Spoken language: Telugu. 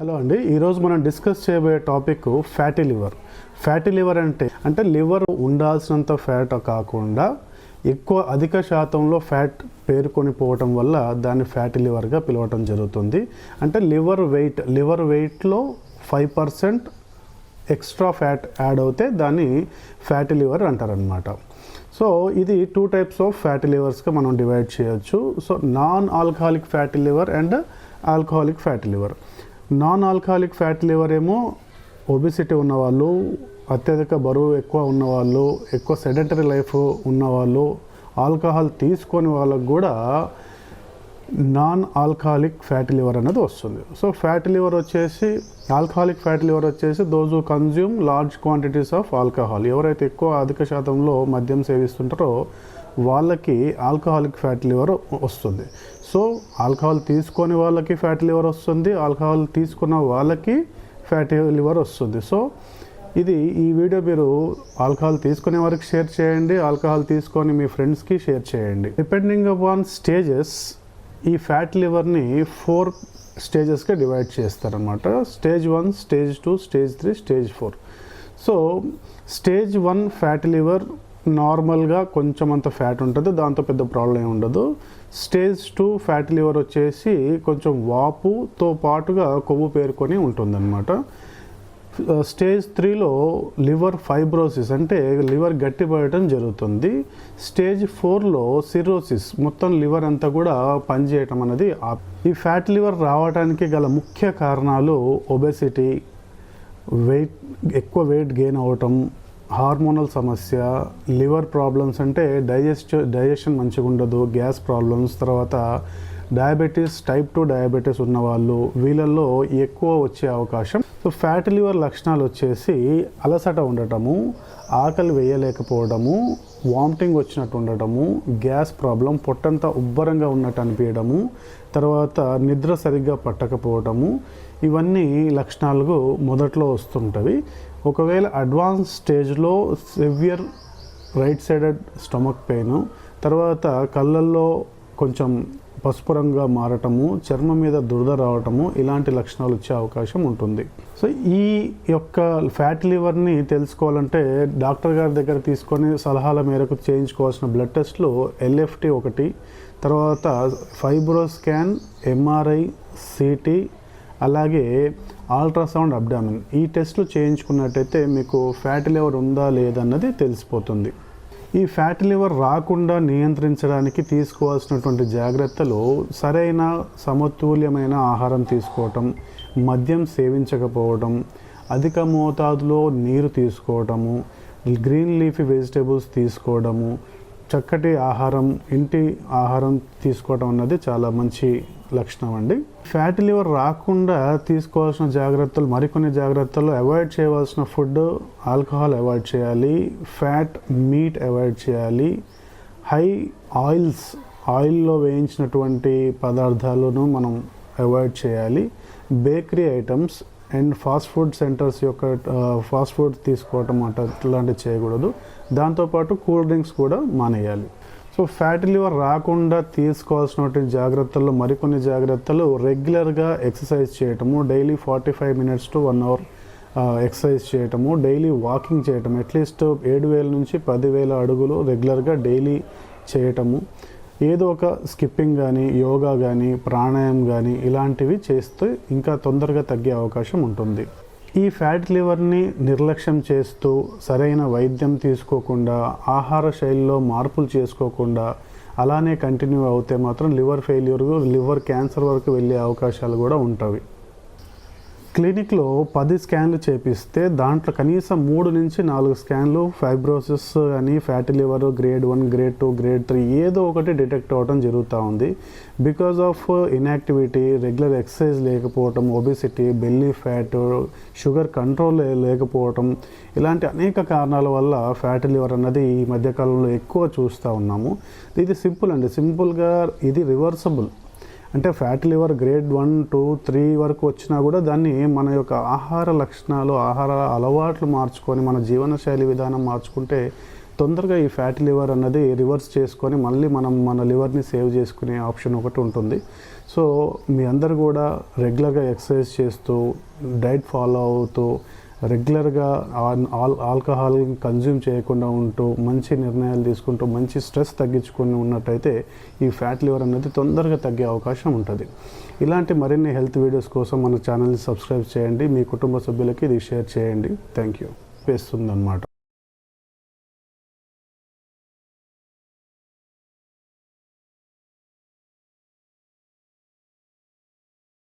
హలో అండి ఈరోజు మనం డిస్కస్ చేయబోయే topic fatty liver. Fatty liver అంటే అంటే లివర్ ఉండాల్సినంత ఫ్యాట్ కాకుండా ఎక్కువ అధిక శాతంలో ఫ్యాట్ పేరుకొని పోవటం వల్ల దాన్ని ఫ్యాటీ లివర్గా పిలవటం జరుగుతుంది. అంటే లివర్ వెయిట్ లివర్ వెయిట్లో five percent extra fat add అవుతే దాన్ని ఫ్యాటీ లివర్ అంటారనమాట సో ఇది టూ టైప్స్ ఆఫ్ ఫ్యాటీ లివర్స్గా మనం డివైడ్ చేయొచ్చు. So non alcoholic fatty liver and alcoholic fatty liver. Non alcoholic fat liver ఏమో ఒబిసిటీ ఉన్నవాళ్ళు అత్యధిక బరువు ఎక్కువ ఉన్నవాళ్ళు ఎక్కువ సెడెంటరీ లైఫ్ ఉన్నవాళ్ళు ఆల్కహాల్ తీసుకొని వాళ్ళకు కూడా నాన్ ఆల్కహాలిక్ ఫ్యాటీ లివర్ అనేది వస్తుంది. సో ఫ్యాటీ లివర్ వచ్చేసి ఆల్కహాలిక్ ఫ్యాటీ లివర్ వచ్చేసి those consume large quantities of alcohol ఎవరైతే ఎక్కువ అధిక శాతంలో మద్యం సేవిస్తుంటారో వాళ్ళకి ఆల్కహాలిక్ ఫ్యాటీ లివర్ వస్తుంది. సో ఆల్కహాల్ తీసుకొని వాళ్ళకి ఫ్యాటీ లివర్ వస్తుంది ఆల్కహాల్ తీసుకున్న వాళ్ళకి ఫ్యాటీ లివర్ వస్తుంది. సో ఇది ఈ వీడియో మీరు ఆల్కహాల్ తీసుకునే వారికి షేర్ చేయండి ఆల్కహాల్ తీసుకొని మీ ఫ్రెండ్స్కి షేర్ చేయండి. డిపెండింగ్ అపాన్ స్టేజెస్ ఈ ఫ్యాట్ లివర్ని ఫోర్ స్టేజెస్గా డివైడ్ చేస్తారనమాట stage one stage two stage three stage four. So stage one fat liver నార్మల్గా కొంచెం అంత ఫ్యాట్ ఉంటుంది దాంతో పెద్ద ప్రాబ్లం ఏమి ఉండదు. స్టేజ్ టూ ఫ్యాట్ లివర్ వచ్చేసి కొంచెం వాపుతో పాటుగా కొవ్వు పేరుకొని ఉంటుందన్నమాట. స్టేజ్ త్రీలో లివర్ ఫైబ్రోసిస్ అంటే లివర్ గట్టిపడటం జరుగుతుంది. స్టేజ్ ఫోర్లో సిరోసిస్ మొత్తం లివర్ అంతా కూడా పనిచేయటం అనేది ఈ ఫ్యాట్ లివర్ రావడానికి గల ముఖ్య కారణాలు ఒబెసిటీ వెయిట్ ఎక్కువ వెయిట్ గెయిన్ అవ్వటం హార్మోనల్ సమస్య లివర్ ప్రాబ్లమ్స్ అంటే డైజెస్ట్ డైజెషన్ మంచిగా ఉండదు గ్యాస్ ప్రాబ్లమ్స్ తర్వాత డయాబెటీస్ టైప్ టూ డయాబెటీస్ ఉన్న వాళ్ళు వీళ్ళల్లో ఎక్కువ వచ్చే అవకాశం సో ఫ్యాటీ లివర్ లక్షణాలు వచ్చేసి అలసట ఉండటము ఆకలి వేయలేకపోవడము వామిటింగ్ వచ్చినట్టు ఉండటము గ్యాస్ ప్రాబ్లం పొట్టంతా ఉబ్బరంగా ఉన్నట్టు అనిపించడము తర్వాత నిద్ర సరిగ్గా పట్టకపోవడము ఇవన్నీ లక్షణాలు మొదట్లో వస్తుంటవి. ఒకవేళ అడ్వాన్స్ స్టేజ్లో severe right sided stomach pain తర్వాత కళ్ళల్లో కొంచెం పసుపు రంగుగా మారటము చర్మం మీద దురద రావటము ఇలాంటి లక్షణాలు వచ్చే అవకాశం ఉంటుంది. సో ఈ యొక్క ఫ్యాట్ లివర్ని తెలుసుకోవాలంటే డాక్టర్ గారి దగ్గర తీసుకొని సలహాల మేరకు చేయించుకోవాల్సిన బ్లడ్ టెస్ట్లో ఎల్ఎఫ్టి ఒకటి తర్వాత ఫైబ్రో స్కాన్ ఎంఆర్ఐ సిటీ అలాగే అల్ట్రాసౌండ్ అబ్డామిన్. ఈ టెస్ట్లు చేయించుకున్నట్టయితే మీకు ఫ్యాట్ లివర్ ఉందా లేదన్నది తెలిసిపోతుంది. ఈ ఫ్యాటీ లివర్ రాకుండా నియంత్రించడానికి తీసుకోవాల్సినటువంటి జాగ్రత్తలు సరైన సమతుల్యమైన ఆహారం తీసుకోవటం మద్యం సేవించకపోవడం అధిక మోతాదులో నీరు తీసుకోవటము గ్రీన్ లీఫీ వెజిటేబుల్స్ తీసుకోవడము చక్కటి ఆహారం ఇంటి ఆహారం తీసుకోవడం అన్నది చాలా మంచి లక్షణం అండి. ఫ్యాటీ లివర్ రాకుండా తీసుకోవాల్సిన జాగ్రత్తలు మరికొన్ని జాగ్రత్తలు అవాయిడ్ చేయవలసిన ఫుడ్ ఆల్కహాల్ అవాయిడ్ చేయాలి ఫ్యాట్ మీట్ అవాయిడ్ చేయాలి. హై ఆయిల్స్ ఆయిల్లో వేయించినటువంటి పదార్థాలను మనం అవాయిడ్ చేయాలి. Bakery items and fast food centres యొక్క ఫాస్ట్ ఫుడ్ తీసుకోవటం అట ఇట్లాంటివి చేయకూడదు. దాంతోపాటు కూల్ డ్రింక్స్ కూడా మానేయాలి. సో ఫ్యాటీ లివర్ రాకుండా తీసుకోవాల్సినటువంటి జాగ్రత్తలు మరికొన్ని జాగ్రత్తలు రెగ్యులర్గా ఎక్సర్సైజ్ చేయటము daily forty five minutes to one hour exercise చేయటము డైలీ వాకింగ్ చేయటం అట్లీస్ట్ ఏడు వేల నుంచి పదివేల అడుగులు రెగ్యులర్గా డైలీ చేయటము ఏదో ఒక స్కిప్పింగ్ కానీ యోగా కానీ ప్రాణాయామం కానీ ఇలాంటివి చేస్తే ఇంకా తొందరగా తగ్గే అవకాశం ఉంటుంది. ఈ ఫ్యాట్ లివర్ని నిర్లక్ష్యం చేస్తూ సరైన వైద్యం తీసుకోకుండా ఆహార శైలిలో మార్పులు చేసుకోకుండా అలానే కంటిన్యూ అవుతే మాత్రం లివర్ ఫెయిల్యూర్ లివర్ క్యాన్సర్ వరకు వెళ్ళే అవకాశాలు కూడా ఉంటాయి. క్లినిక్లో పది స్కాన్లు చేపిస్తే దాంట్లో కనీసం మూడు నుంచి నాలుగు స్కాన్లు ఫైబ్రోసిస్ అని fatty liver grade one grade two grade three ఏదో ఒకటి డిటెక్ట్ అవ్వడం జరుగుతూ ఉంది. Because of inactivity regular exercise లేకపోవటం obesity belly fat sugar control లేకపోవటం ఇలాంటి అనేక కారణాల వల్ల ఫ్యాటీ లివర్ అన్నది ఈ మధ్యకాలంలో ఎక్కువ చూస్తూ ఉన్నాము. ఇది సింపుల్ అండి. సింపుల్గా ఇది రివర్సబుల్. అంటే fat liver grade one two three వరకు వచ్చినా కూడా దాన్ని మన యొక్క ఆహార లక్షణాలు ఆహార అలవాట్లు మార్చుకొని మన జీవనశైలి విధానం మార్చుకుంటే తొందరగా ఈ ఫ్యాట్ లివర్ అన్నది రివర్స్ చేసుకొని మళ్ళీ మనం మన లివర్ని సేవ్ చేసుకునే ఆప్షన్ ఒకటి ఉంటుంది. సో మీ అందరు కూడా రెగ్యులర్గా ఎక్సర్సైజ్ చేస్తూ డైట్ ఫాలో అవుతూ రెగ్యులర్గా ఆల్ ఆల్కహాల్ కన్జ్యూమ్ చేయకుండా ఉంటూ మంచి నిర్ణయాలు తీసుకుంటూ మంచి స్ట్రెస్ తగ్గించుకొని ఉన్నట్టయితే ఈ ఫ్యాట్ లివర్ అనేది తొందరగా తగ్గే అవకాశం ఉంటుంది. ఇలాంటి మరిన్ని హెల్త్ వీడియోస్ కోసం మన ఛానల్ని సబ్స్క్రైబ్ చేయండి. మీ కుటుంబ సభ్యులకి ఇది షేర్ చేయండి. Thank you వేస్తుందన్నమాట